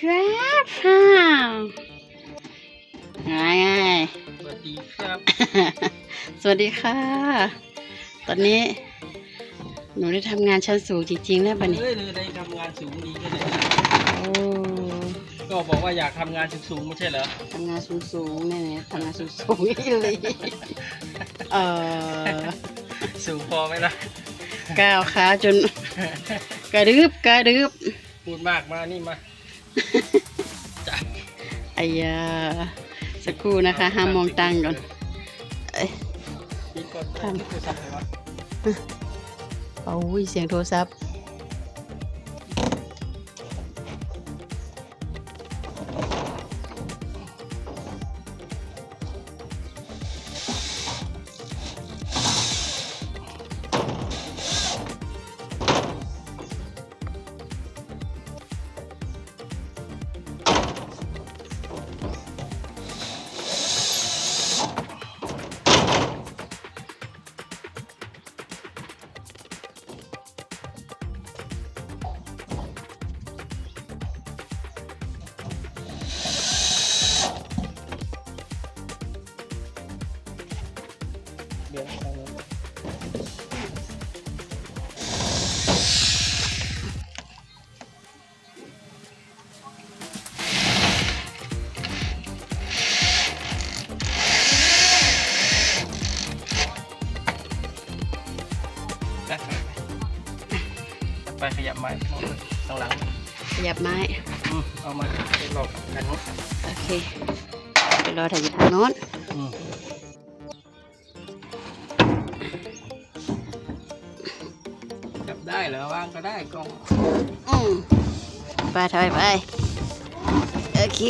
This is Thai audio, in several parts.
ครับค่ะไงไงสวัสดีครับ สวัสดีค่ะ ตอนนี้ หนูได้ทำงานชั้นสูงจริงๆแล้วบันนี้เอ้ยเลยได้ทำงานสูงดีกันเลยโอ้ก็บอกว่าอยากทำงานสูงๆไม่ใช่เหรอทำงานสูงๆแน่ๆทำงานสูงๆอีหลีเออสูงพอไหมล่ะก้าวขาจน กระดึบกระดึบพูดมากมานี่มาจ้ะ ไอ้ยาสักครู่นะคะห้ามมองตังค์ก่อนเอ้ยนี่ก็ทำนี่คือสับเลยวะเอาอุ้ยเสียงโทรศัพท์ ไปไปขยับไม้ข้างหลังขยับไม้อืมเอามาไปหลอกกันนู้นโอเคไปรอถ่ายอยู่ทางโน้นอืมจับได้เหรอวางก็ได้กล้องอืมไปถอยไปโอเค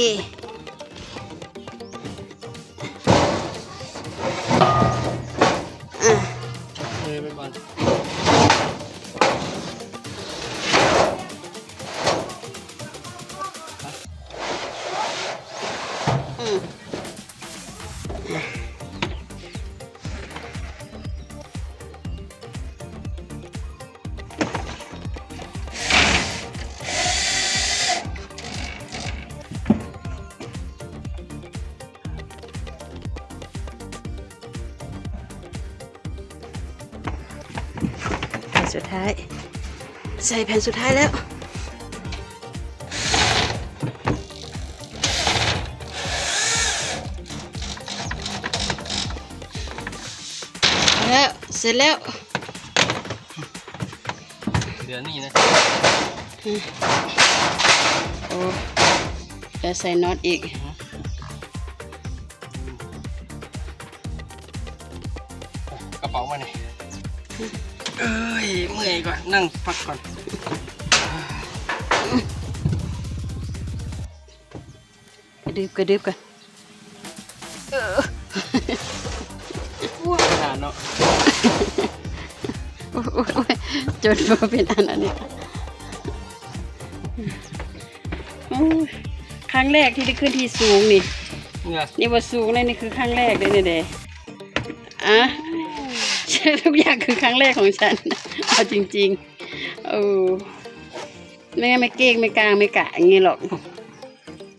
สุดท้าย ใส่แผ่นสุดท้ายแล้วแล้ว เสร็จแล้ว เดือนนี้นะโอ้แล้วใส่น็อตอีก เอ้ยเมื่อยก่อนนั่งพักก่อนกระดึบกระดึบกันเออว้าวขนาดเนาะโอ้ยโอ้ยโอ้ยจนมาเป็นอันนั้นนี่โอ้ยครั้งแรกที่ได้ขึ้นที่สูงนี่เหงื่อนี่ว่าสูงเลยนี่คือครั้งแรกเลยเนี่ยเดะอะ ทุกอย่างคือครั้งแรกของฉันเอาจริงๆเออไม่งั้นไม่เก้งไม่กลางไม่กะอย่างงี้หรอก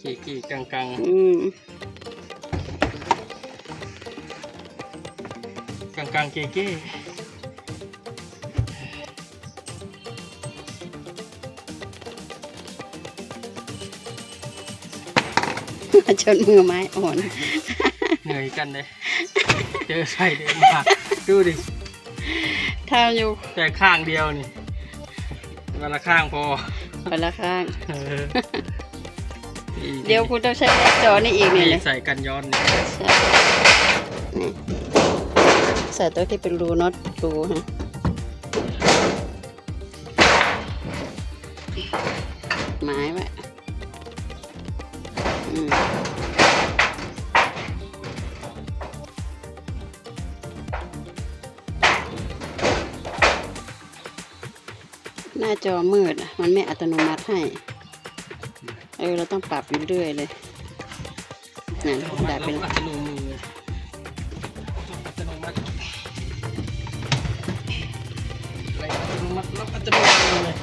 กี่กี่กลางกลางอืมกลางกลางๆเก๋เก๋จนมือไม้อ่อน เหนื่อยกันเลย เจอใส่เดินมาดูดิทำอยู่แต่ข้างเดียวนี่วันละข้างพอคนละข้าง เออนี่เดี๋ยวคุณต้องใช้แอปจอนี่อีกเนี่ยนี่เลยใส่กันย้อนนี่ใช่นี่ใส่ตัวที่เป็นรูน็อตรูฮะไม้ไว้อืม หน้าจอมืด มันไม่อัตโนมัติให้ เออ เราต้องปรับอยู่เรื่อยเลยนั่นได้เป็นอัตโนมืออัตโนมัติอัตโนมัติล็อกอัตโนมัติเลย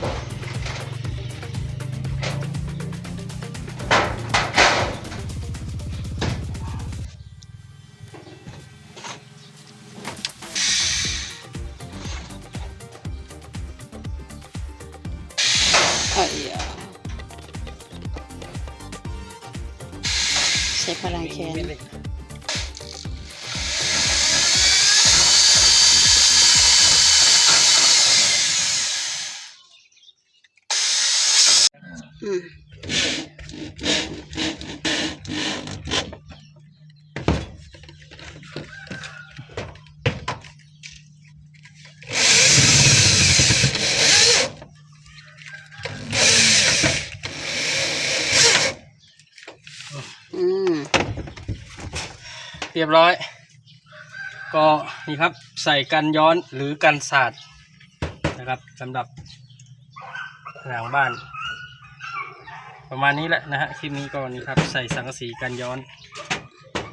อ้ยใช้พลังแขน รียบร้อย ก็นี่ครับใส่กันย้อนหรือกันสาดนะครับสำหรับผนังบ้าน ประมาณนี้แหละนะฮะคลิปนี้ก็นี่ครับใส่สังกะสีกันย้อน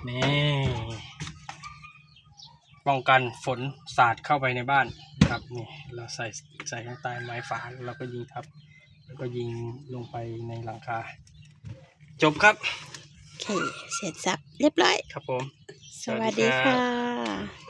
นี่ป้องกันฝนสาดเข้าไปในบ้านนะครับนี่เราใส่ใส่ข้างใต้ไม้ฝาแล้วเราก็ยิงทับ แล้วก็ยิงลงไปในหลังคา จบครับโอเคเสร็จสับเรียบร้อย ครับผม สวัสดีค่ะ